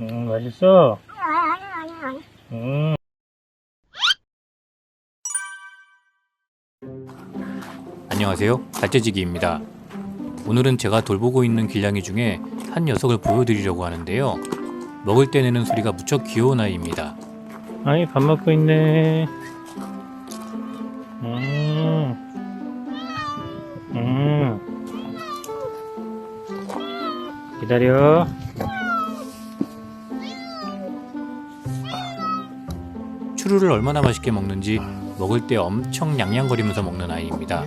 음, 맛있어? 음. 안녕하세요. 갈재지기입니다. 오늘은 제가 돌보고 있는 길냥이 중에 한 녀석을 보여드리려고 하는데요. 먹을 때 내는 소리가 무척 귀여운 아이입니다. 아이, 밥 먹고 있네. 음. 음. 기다려. 추루를 얼마나 맛있게 먹는지 먹을 때 엄청 냥냥거리면서 먹는 아이입니다.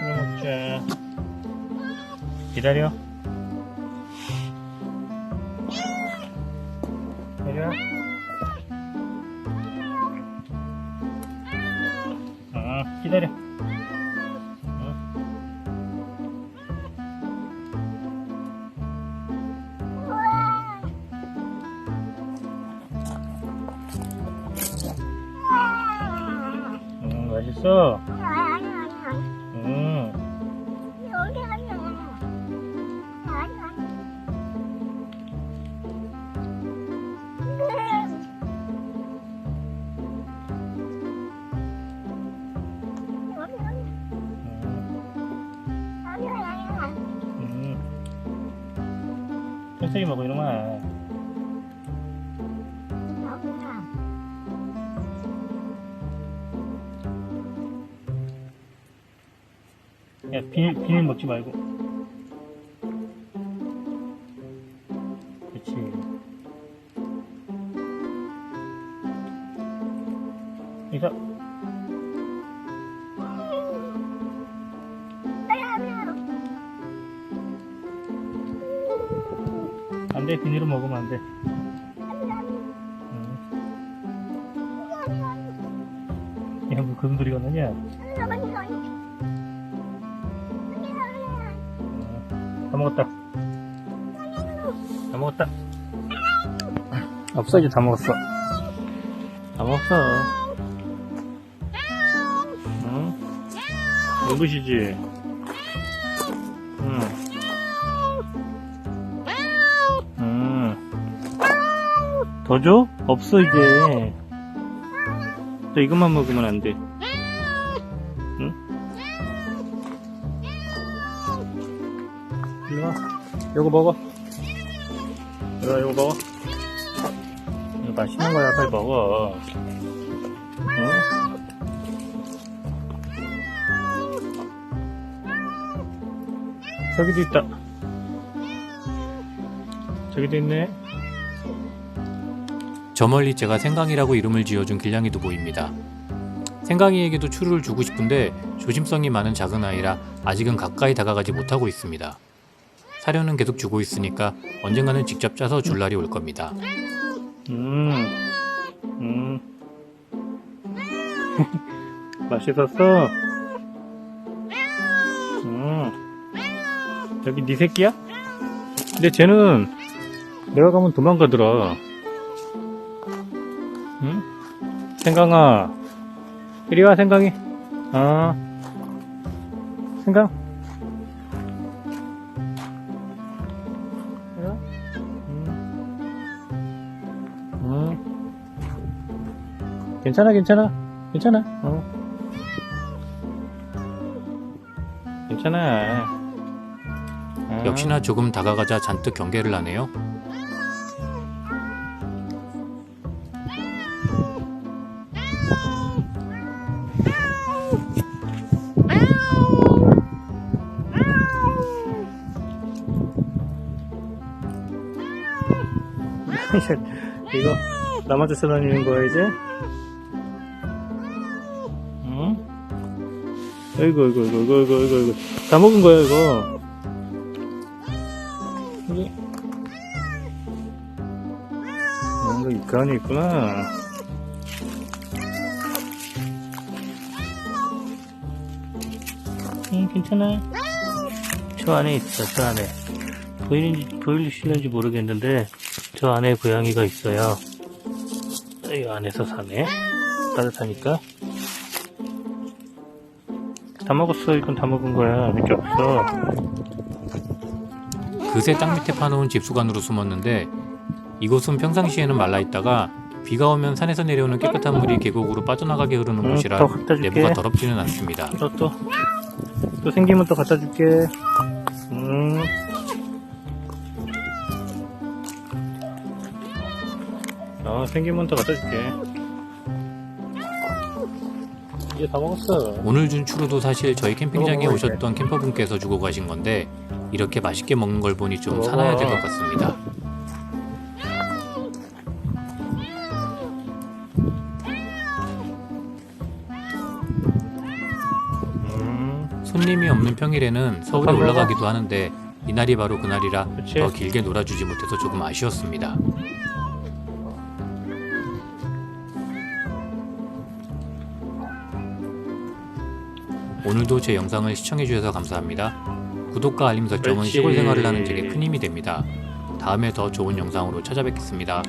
먹자. 기다려. 기다려. 어, 기다려. 맛있어. 아니, 아니, 아니, 아니. 음. 여기 아니야. 아니, 아니. 여기, 여기. 음. 아니, 아니, 아니, 아니. 음. 천천히 먹어 이놈아 야 비닐, 비닐 먹지 말고 그렇지 여기서 아니. 안돼 비닐은 먹으면 안돼 아니, 아니. 음. 아니. 야뭐 그런 소리가 나냐 먹었다 다 먹었다 없어 이제 다 먹었어 다 먹었어 응? 응. 응. 더 줘? 없어 이제 너 이것만 먹으면 안돼 일로 와 이거 먹어 이리 와 이거 먹어 이거 맛있는 거야 빨리 먹어 응? 저기도 있다 저기도 있네 저 멀리 제가 생강이라고 이름을 지어준 길냥이도 보입니다. 생강이에게도 추루를 주고 싶은데 조심성이 많은 작은 아이라 아직은 가까이 다가가지 못하고 있습니다. 사료는 계속 주고 있으니까 언젠가는 직접 짜서 줄 날이 올 겁니다. 음, 음. 맛있었어? 음. 여기 네 새끼야? 근데 쟤는 내가 가면 도망가더라. 응? 생강아. 이리 와, 생강이. 어. 생강. 괜찮아, 괜찮아. 괜찮아. 어. 괜찮아. 어. 역시나 조금 다가가자 잔뜩 경계를 하네요. 이거 남한테 써다니는 거야 이제? 아이고 아이고 아이고 아이고 아이고 아이고 아이고 다 먹은 거야 이거 이게 뭔가 이- 그 안에 있구나 응 괜찮아 저 안에 있어 저 안에 보이는지 보이시는지 모르겠는데 저 안에 고양이가 있어요. 이 안에서 사네. 따뜻하니까. 다 먹었어. 이건 다 먹은 거야. 몇개 없어. 그새 땅 밑에 파놓은 집수관으로 숨었는데 이곳은 평상시에는 말라 있다가 비가 오면 산에서 내려오는 깨끗한 물이 계곡으로 빠져나가게 흐르는 응, 곳이라 더 갖다 줄게. 내부가 더럽지는 않습니다. 또, 또. 또 생기면 또 갖다 줄게. 음. 어, 생기면 또 갖다 줄게. 이제 다 먹었어. 오늘 준 추루도 사실 저희 캠핑장에 먹어, 오셨던 캠퍼분께서 주고 가신 건데 이렇게 맛있게 먹는 걸 보니 좀 먹어. 사놔야 될 것 같습니다. 음. 손님이 없는 평일에는 서울에 먹어. 올라가기도 하는데 이날이 바로 그날이라 그치. 더 길게 놀아주지 못해서 조금 아쉬웠습니다. 오늘도 제 영상을 시청해주셔서 감사합니다. 구독과 알림 설정은. 시골 생활을 하는 제게 큰 힘이 됩니다. 다음에 더 좋은 영상으로 찾아뵙겠습니다.